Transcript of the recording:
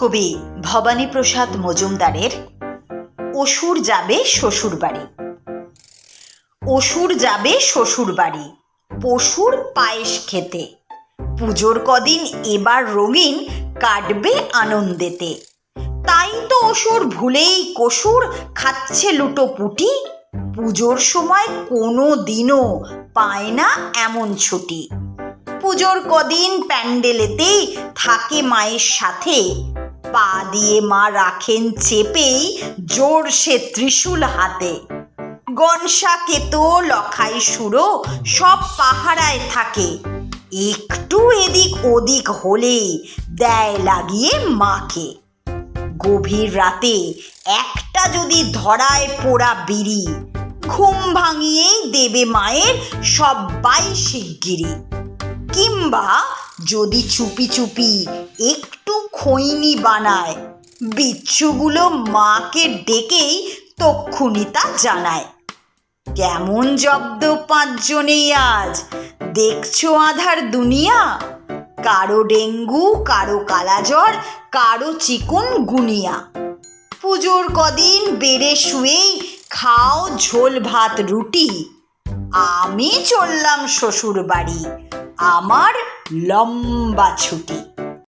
কবি ভবানীপ্রসাদ মজুমদারের অসুর যাবে শ্বশুর বাড়ি। অসুর যাবে শ্বশুর বাড়ি, পশুর পায়েস খেতে। পুজোর কদিন এবার রঙিন কাটবে আনন্দেতে। তাই তো অসুর ভুলেই কসুর খাচ্ছে লুটো পুটি। পুজোর সময় কোনো দিনও পায় না এমন ছুটি। পুজোর কদিন প্যান্ডেলেতেই থাকে মায়ের সাথে পা দিয়ে মা রাখেন চেপেই জোর সে ত্রিশূল হাতে। গনসা কেতো, লখাই সুরো সব পাহারায় থাকে। একটু এদিক ওদিক হলেই দেয় লাগিয়ে মাকে। গভীর রাতে একটা যদি ধরায় পোড়া বিড়ি, ঘুম ভাঙিয়েই দেবে মায়ের সবাই শিগগিরি কিংবা যদি চুপি চুপি একটু খৈনি বানায়। বিচ্ছুগুলো মাকে ডেকেই তক্ষুনি তা জানায়। কেমন জব্দ পাঁচজনেই আজ? দেখছ আধার দুনিয়া? কারও ডেঙ্গু, কারও কালাজ্বর, কারও চিকুন গুনিয়া। পুজোর কদিন বেড়ে শুয়েই খাও ঝোল ভাত রুটি। আমি চললাম শ্বশুর বাড়ি আমার লম্বা ছুটি।